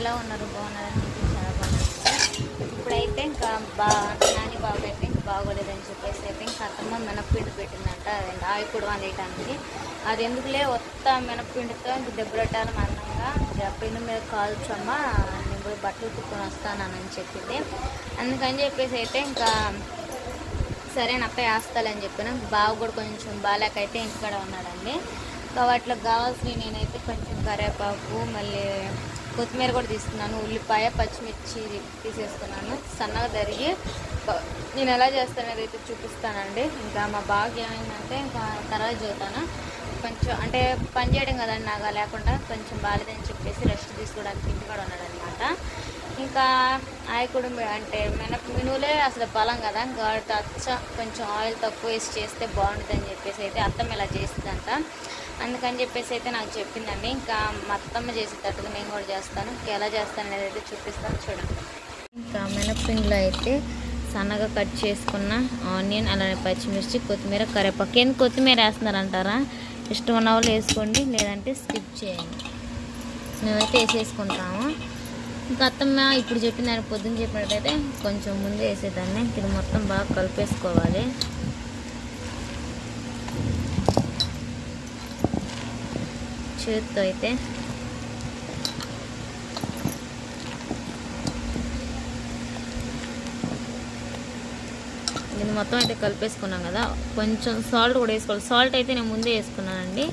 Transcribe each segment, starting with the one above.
ఎలా ఉన్నారు? బాగున్నారని చెప్పి చాలా బాగున్నారు ఇప్పుడైతే ఇంకా బా నాని బాబు అయితే ఇంకా బాగోలేదని చెప్పేసి అయితే ఇంకా అత్తమ్మ మినప్పిండి పెట్టిందంట. అదండి ఆయి కూడా అది ఎందుకులే ఒత్త మినప్పిండితో ఇంక దెబ్బరట్టాలి మందంగా పిండి మీద కాల్చమ్మా నేను పోయి బట్టలు కుట్టుకొని వస్తానని చెప్పింది. అందుకని చెప్పేసి అయితే ఇంకా సరే నప్ప వేస్తాలని చెప్పిన. బావ కూడా కొంచెం బాగాలేకైతే ఇంటికాడ ఉన్నాడండి. ఇంకా వాటికి కావాల్సినవి నేనైతే కొంచెం కరివేపాకు మళ్ళీ కొత్తిమీర కూడా తీసుకున్నాను ఉల్లిపాయ పచ్చిమిర్చి తీసేసుకున్నాను సన్నగా తరిగి నేను ఎలా చేస్తాను అదైతే చూపిస్తానండి. ఇంకా మా బాగా ఏమైందంటే ఇంకా తర్వాత చూస్తాను కొంచెం అంటే పని చేయడం కదండి నాగా లేకుండా కొంచెం బాగాలేదని చెప్పేసి రెస్ట్ తీసుకోవడానికి ఇంటి కూడా ఉన్నాడనమాట. ఇంకా ఆయకుడు అంటే మినప మినువులే అసలు బలం కదా. కాబట్టి అచ్చ కొంచెం ఆయిల్ తక్కువ వేసి చేస్తే బాగుంటుంది అని చెప్పేసి అయితే అత్తమ్మ ఇలా చేస్తుందంట అందుకని చెప్పేసి అయితే నాకు చెప్పిందండి. ఇంకా మొత్తమ్మ చేసేటట్టుగా నేను కూడా చేస్తాను. ఇంకా ఎలా చేస్తాను అనేది అయితే చూపిస్తాను. చూడండి. ఇంకా మినపిండిలో అయితే సన్నగా కట్ చేసుకున్న ఆనియన్ అలానే పచ్చిమిర్చి కొత్తిమీర కరివేపాకు. ఎందుకు కొత్తిమీర వేస్తున్నారంటారా? ఇష్టం ఉన్న వాళ్ళు వేసుకోండి లేదంటే స్కిప్ చేయండి. మేమైతే వేసేసుకుంటాము. ఇంకా అత్తమ్మ ఇప్పుడు చెప్పిన దాన్ని పొద్దున్న చెప్పినట్టయితే కొంచెం ముందే వేసేదాన్ని. ఇది మొత్తం బాగా కలిపేసుకోవాలి. చేతితో అయితే ఇది మొత్తం అయితే కలిపేసుకున్నాం కదా కొంచెం సాల్ట్ కూడా వేసుకోవాలి సాల్ట్ అయితే నేను ముందే వేసుకున్నానండి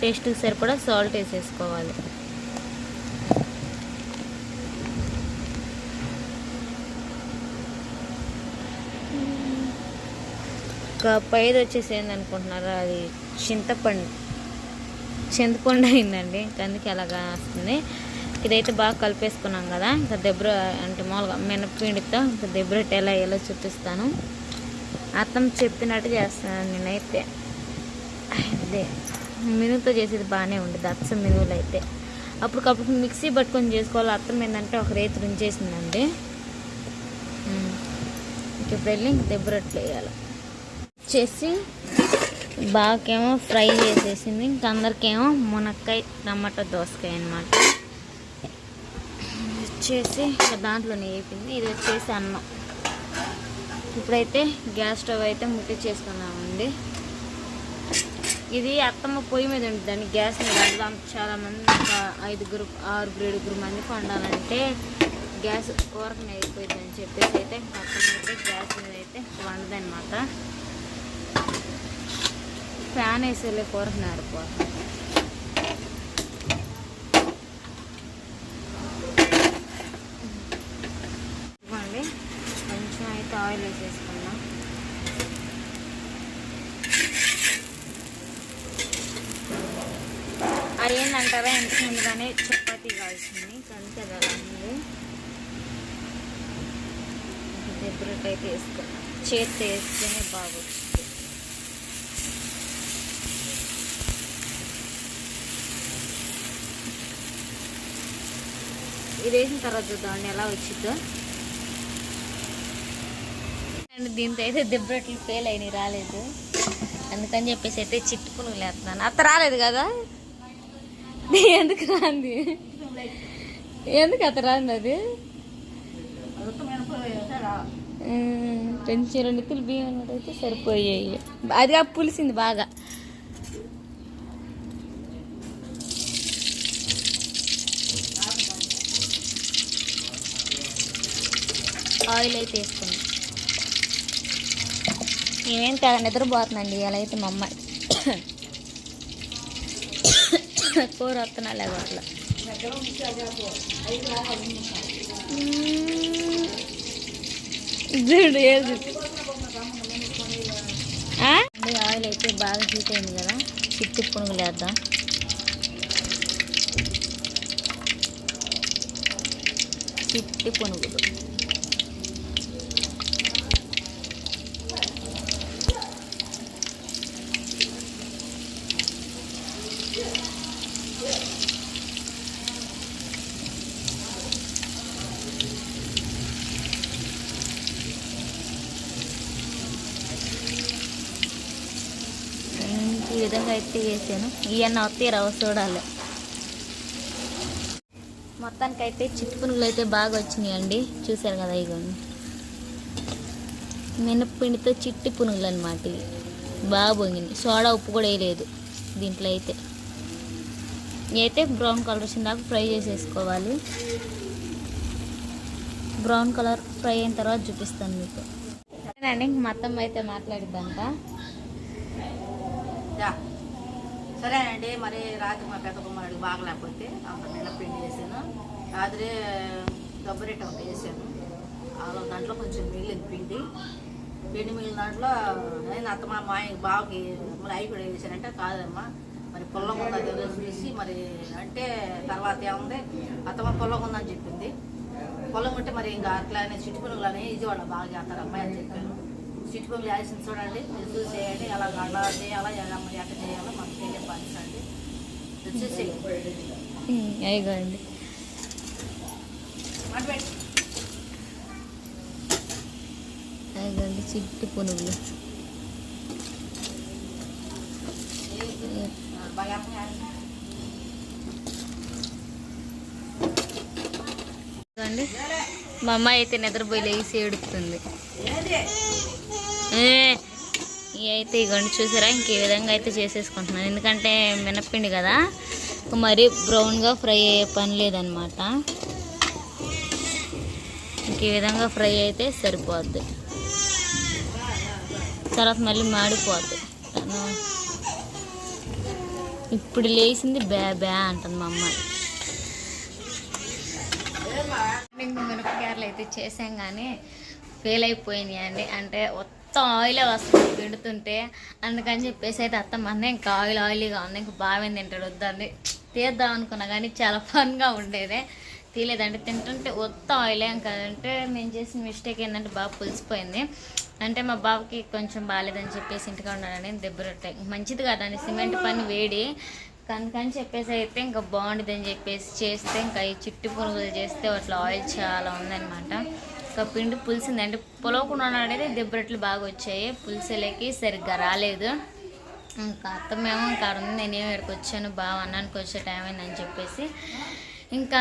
టేస్ట్కి సరిపడా సాల్ట్ వేసేసుకోవాలి ఇంకా పైది వచ్చేసి ఏందనుకుంటున్నారా అది చింతపండు. చింతపండు అయిందండి. ఇంకా అందుకే అలాగా వస్తుంది. ఇదైతే బాగా కలిపేసుకున్నాం కదా. ఇంకా దెబ్బర అంటే మామూలుగా మినపిండితో ఇంకా దెబ్బరొట్టి ఎలా ఎలా చూపిస్తాను. అత్తం చెప్పినట్టు చేస్తాను నేనైతే. అదే మినుగుతో చేసేది బాగానే ఉండేది. అచ్చ మినుగులు అయితే. అప్పటికప్పుడు మిక్సీ పట్టుకొని చేసుకోవాలి. అర్థం ఏంటంటే ఒక రేతి రుంచేసిందండి. ఇంక ఇప్పుడు వెళ్ళి దెబ్బరొట్లు వేయాలి. చేసి బాగాకేమో ఫ్రై చేసేసింది. ఇంక అందరికేమో మునక్కాయ టమాటో దోసకాయ అనమాట వచ్చేసి దాంట్లోనే వేపింది. ఇది వచ్చేసి అన్నం. ఇప్పుడైతే గ్యాస్ స్టవ్ అయితే ముట్టించేసుకున్నామండి ఇది అత్తమ్మ పొయ్యి మీద ఉంటుందండి. గ్యాస్ మీద వండుదాం చాలామంది ఒక ఐదుగురు ఆరుగురు ఏడుగురు మందికి వండాలంటే గ్యాస్ కూరకు అయిపోయింది అని చెప్పేసి అయితే అత్తమ్మ అయితే గ్యాస్ మీద అయితే వండదనమాట ఫ్యాన్ వేసేలే కూరకున్నారు పో ఇవ్వండి. కొంచెం అయితే ఆయిల్ వేసేసుకున్నాం అది ఏంటంటారా ఇంత ముందుగానే చపాతి కాల్సింది కంటే అది దగ్గరకైతే ఉంది చేతి వేస్తేనే బాగుంది ఇది వేసిన తర్వాత చూద్దామండి ఎలా వచ్చిందో అండ్ దీంతో అయితే దెబ్బరొట్లు ఫెయిల్ అయినాయి రాలేదు. అందుకని చెప్పేసి అయితే చిట్టుకుని లేస్తున్నాను అత్త రాలేదు కదా? ఎందుకు రాంది? ఎందుకు అత్త రాంది అది? పెంచి రెండు ఇత్తులు బియ్యం ఉన్నట్టయితే సరిపోయాయి. అది ఆ పులిసింది బాగా. ఆయిల్ అయితే వేసుకుంది ఏమేం తెగ నిద్రపోతుందండి. ఇలా అయితే మా అమ్మాయి. కూర వస్తున్నా లేక అట్లా. చూడు ఏది? ఆయిల్ అయితే బాగా హీట్ అయింది కదా. చిట్టు పునుగులు వేద్దాం. చిట్టి పునుగులు ఈ విధంగా అయితే వేసాను ఇవన్నీ వస్తే రవ్వ చూడాలి మొత్తానికి అయితే చిట్టు పునుగులు అయితే బాగా వచ్చినాయండి. చూశారు కదా ఇగోండి. మినప్పిండితో చిట్టి పునుగులు అనమాట ఇవి. బాగా పొంగింది సోడా ఉప్పు కూడా వేయలేదు దీంట్లో అయితే. అయితే బ్రౌన్ కలర్ వచ్చిన దాకా ఫ్రై చేసేసుకోవాలి. బ్రౌన్ కలర్ ఫ్రై అయిన తర్వాత చూపిస్తాను మీకు. అండి మొత్తం అయితే మాట్లాడిద్దంట సరేనండి మరి రాత్రి మా పెద్ద కుమారుడు బాగలేకపోతే అంత మినపిండి వేసాను. రాత్రి దబ్బరెట్ట ఒకటి వేసాను. అలా దాంట్లో కొంచెం మిగిలింది పిండి. పిండి మిగిలిన దాంట్లో నేను అత్త మా మాయ బావకి మరి అవి కూడా వేసానంటే కాదమ్మా మరి పుల్లగా ఉందా చూసి మరి అంటే తర్వాత ఏముంది అత్తమ్మ పొల్లకుందని ఉందని చెప్పింది. పొలం ఉంటే మరి ఇంకా అట్లానే ఇది విజయవాడ బాగా చేస్తారు అమ్మాయి అని చెప్పాను. చిట్టుపునుగులు వేసింది చూడండి. మీరు చూసేయండి. ఎలా అలా చేయాలా ఎలా మరి ఎట్ట చేయాలో మనకు తెలియ పంచండి చూసి అయిగోండి అయిగోండి చిట్టి పునుగులు. బాగా మా అమ్మాయి అయితే నిద్రపోయి లేచి ఏడుస్తుంది ఏది ఏ, ఇవి అయితే ఇగోండి చూసారా? ఇంక ఈ విధంగా అయితే చేసేసుకుంటున్నాను. ఎందుకంటే మినప్పిండి కదా మరీ బ్రౌన్గా ఫ్రై అయ్యే పని లేదనమాట. ఇంక ఈ విధంగా ఫ్రై అయితే సరిపోద్ది. తర్వాత మళ్ళీ మాడిపోద్ది. ఇప్పుడు లేచింది బ్యా బ్యా అంటుంది మా అమ్మాయి మినపకాయలు అయితే చేసాం కానీ ఫెయిల్ అయిపోయినాయి అండి. అంటే మొత్తం ఆయిలే వస్తుంది పిండుతుంటే. అందుకని చెప్పేసి అయితే అత్త మన్నే ఇంకా ఆయిల్ ఆయిలీగా ఉంది. ఇంకా బాగా తింటాడు వద్దండి తీద్దాం అనుకున్నా కానీ చాలా ఫన్గా ఉండేదే. తీలేదంటే తింటుంటే మొత్తం ఆయిలే కదంటే మేము చేసిన మిస్టేక్ ఏంటంటే బాగా పులిసిపోయింది. అంటే మా బాబుకి కొంచెం బాగాలేదని చెప్పేసి ఇంటిగా ఉన్నాడని దెబ్బ రొట్టాయి మంచిది కాదండి. సిమెంట్ పని వేడి. కనుకని చెప్పేసి అయితే ఇంకా బాగుండదని చెప్పేసి చేస్తే ఇంకా ఈ చిట్టు పురుగులు చేస్తే అట్లా ఆయిల్ చాలా ఉందన్నమాట. ఇంకా పిండి పులిసింది అంటే పొలవకుండా అనేది దెబ్బరట్లు బాగా వచ్చాయి పులిసేలేకి సరిగ్గా రాలేదు. ఇంకా అత్తమేమో ఇంకా ఉంది నేనేమో ఇక్కడికి వచ్చాను బాగా అన్నానికి వచ్చే టైం అయిందని చెప్పేసి ఇంకా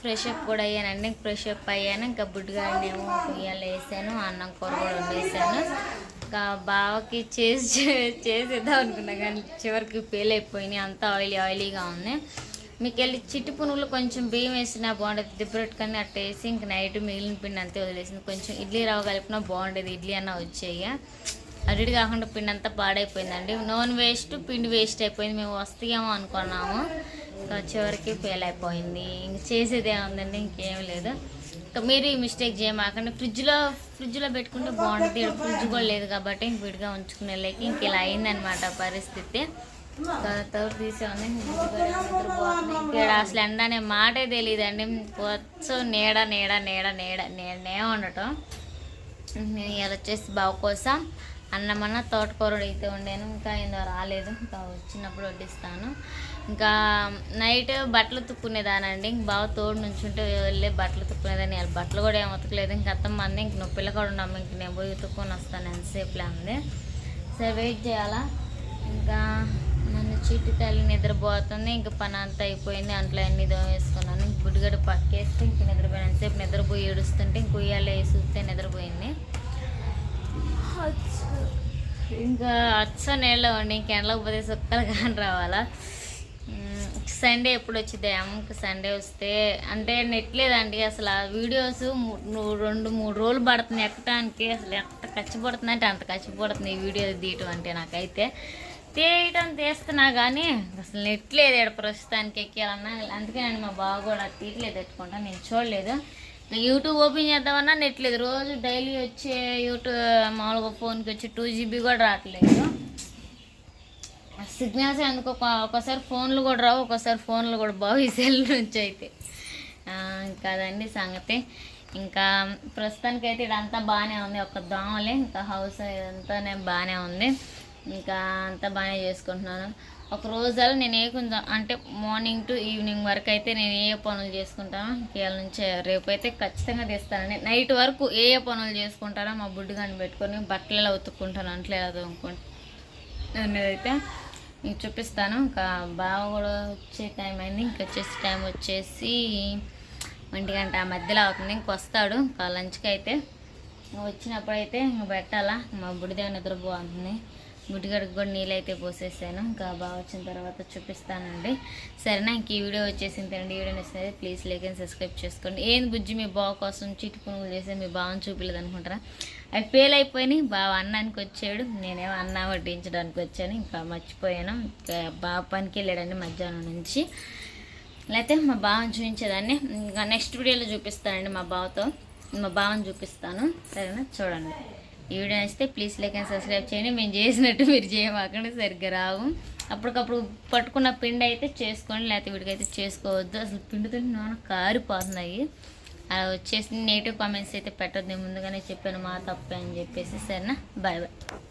ఫ్రెష్ అప్ కూడా అయ్యానండి. ఫ్రెష్ అప్ అయ్యాను. ఇంకా బుడ్డిగాడినేమో ఉయ్యాలు వేసాను. అన్నం కూర కూడా వండేసాను. ఇంకా బావకి చేసి చేసేద్దాం అనుకున్నా కానీ చివరికి ఫెయిల్ అయిపోయినాయి. అంతా ఆయిలీ ఆయిలీగా ఉంది. మీకు వెళ్ళి చిట్టి పునుగులు కొంచెం బియ్యం వేసినా బాగుండేది. దిబ్బరొట్టు కానీ అట్ట వేసి ఇంక నైట్ మిగిలిన పిండి అంతే వదిలేసింది. కొంచెం ఇడ్లీ రవ్వ కలిపినా బాగుండేది. ఇడ్లీ అన్న వచ్చేయ. అడిడి కాకుండా పిండి అంతా పాడైపోయిందండి. నూనె వేస్ట్ పిండి వేస్ట్ అయిపోయింది. మేము వస్తాయేమో అనుకున్నాము. ఇంకా చివరికి ఫెయిల్ అయిపోయింది. ఇంక చేసేది ఏముందండి? ఇంకేం లేదు. ఇంకా మీరు ఈ మిస్టేక్ చేయమాకండి. ఫ్రిడ్జ్లో ఫ్రిడ్జ్లో పెట్టుకుంటే బాగుంటుంది. ఫ్రిడ్జ్ కూడా లేదు కాబట్టి ఇంక విడిగా ఉంచుకునే లేక ఇంక ఇలా అయిందనమాట పరిస్థితి. తోడు తీసేవాడిని ఇక్కడ అసలు ఎండ అనే మాటే తెలియదండి వచ్చు నీడ నీడ నీడ నీడ నేనే ఉండటం నేను ఇలా వచ్చేసి బావ కోసం అన్నమన్న తోటకూరడు అయితే ఉండేను ఇంకా ఏందో రాలేదు ఇంకా వచ్చినప్పుడు వడ్డిస్తాను ఇంకా నైట్ బట్టలు తుక్కునేదానండి ఇంక బావ తోడు నుంచుంటే వెళ్ళే బట్టలు తుక్కునేదాన్ని బట్టలు కూడా ఏం ఉతకలేదు ఇంక అత్తమ్మ అంది ఇంక నువ్వు పిల్ల కూడా ఉన్నాము ఇంక నేను పోయి ఉతుక్కొని వస్తాను ఎంతసేపులే ఉంది సరే వెయిట్ చేయాలా ఇంకా నన్ను చీటి తల్లి నిద్రపోతుంది ఇంక పని అంతా అయిపోయింది అంట్లో అన్ని వేసుకున్నాను. ఇంక గుడ్డిగడ్డ పక్కేస్తే ఇంక నిద్రపోయాను ఎంతసేపు నిద్రపోయి ఏడుస్తుంటే ఇంక ఉయ్యాలు వేసి చూస్తే నిద్రపోయింది ఇంకా అచ్చ నీళ్ళు ఉండి ఇంకెండలోకి పోతే సుక్కలు కానీ రావాలా? సండే ఎప్పుడు వచ్చింది అమ్మకి సండే వస్తే. అంటే నెట్ లేదండి అసలు ఆ వీడియోస్ రెండు మూడు రోజులు పడుతుంది ఎక్కడానికి అసలు ఎంత కచ్చిపడుతుంది అంటే అంత కచ్చిపడుతుంది ఈ వీడియో తీయటం అంటే నాకైతే. తీయటం తీస్తున్నా కానీ అసలు నెట్లేదు ఇక్కడ ప్రస్తుతానికి ఎక్కాలన్నా అందుకే నేను మా బావ కూడా తీయట్లేదు పెట్టుకుంటా నేను చూడలేదు. యూట్యూబ్ ఓపెన్ చేద్దామన్నా నెట్లేదు రోజు డైలీ వచ్చే యూట్యూబ్ మామూలుగా ఫోన్కి వచ్చి టూ జీబీ కూడా రావట్లేదు. సిగ్నల్స్ ఎందుకు? ఒక- ఫోన్లు కూడా రావు ఒక్కోసారి ఫోన్లు కూడా బాగు ఈ సెల్ నుంచి అయితే. ఇంకా అదండి సంగతి. ఇంకా ప్రస్తుతానికి అయితే ఇదంతా బాగానే ఉంది. ఒక దోమలే ఇంకా హౌస్ ఇదంతానే బాగానే ఉంది. ఇంకా అంతా బాగానే చేసుకుంటున్నాను. ఒక రోజులో నేను ఏ కొంచెం అంటే మార్నింగ్ టు ఈవినింగ్ వరకు అయితే నేను ఏ ఏ పనులు చేసుకుంటానో. ఇవాళ నుంచి రేపు అయితే ఖచ్చితంగా తీస్తానండి నైట్ వరకు ఏ ఏ పనులు చేసుకుంటానో మా బుడ్డు కానీ పెట్టుకొని బట్టలు ఉతుక్కుంటాను అంట్లో ఎలా అనుకుంటాను అనేదైతే మీకు చూపిస్తాను. ఇంకా బావ కూడా వచ్చే టైం అయింది. ఇంకా వచ్చేసి టైం వచ్చేసి ఒంటి గంట ఆ మధ్యలో అవుతుంది. ఇంకొస్తాడు ఇంకా లంచ్కి అయితే. వచ్చినప్పుడు అయితే ఇంక పెట్టాలా? మా బుడిదేవ నిద్రపోతుంది. గుడ్డిగడికి కూడా నీళ్ళు అయితే పోసేసాను. ఇంకా బాగా వచ్చిన తర్వాత చూపిస్తానండి. సరేనా? ఇంక ఈ వీడియో వచ్చేసింది తినండి ఈ వీడియో నచ్చినది ప్లీజ్ లైక్ అండ్ సబ్స్క్రైబ్ చేసుకోండి. ఏంది బుజ్జి మీ బావ కోసం చిట్టి పునుగులు చేసి మీ బావని చూపిలేదు అనుకుంటారా? అవి ఫెయిల్ అయిపోయినాయి. బావ అన్నానికి వచ్చాడు. నేనేమో అన్న వడ్డించడానికి వచ్చాను. ఇంకా మర్చిపోయాను. ఇంకా బావ పనికి వెళ్ళాడండి మధ్యాహ్నం నుంచి. లేకపోతే మా బావని చూపించేదాన్ని. ఇంకా నెక్స్ట్ వీడియోలో చూపిస్తానండి మా బావతో. మా బావని చూపిస్తాను. సరేనా? చూడండి. ఈ వీడియో నచ్చితే ప్లీజ్ లైక్ అండ్ సబ్స్క్రైబ్ చేయండి. మేము చేసినట్టు మీరు చేయమాకండి. సరిగ్గా రావు. అప్పటికప్పుడు పట్టుకున్న పిండి అయితే చేసుకోండి. లేకపోతే వీడికైతే చేసుకోవద్దు. అసలు పిండితో నూనె కారిపోతున్నాయి. అలా వచ్చేసి నెగిటివ్ కామెంట్స్ అయితే పెట్టద్దు. నేను ముందుగానే చెప్పాను మా తప్పే అని చెప్పేసి. సరేనా? Bye bye.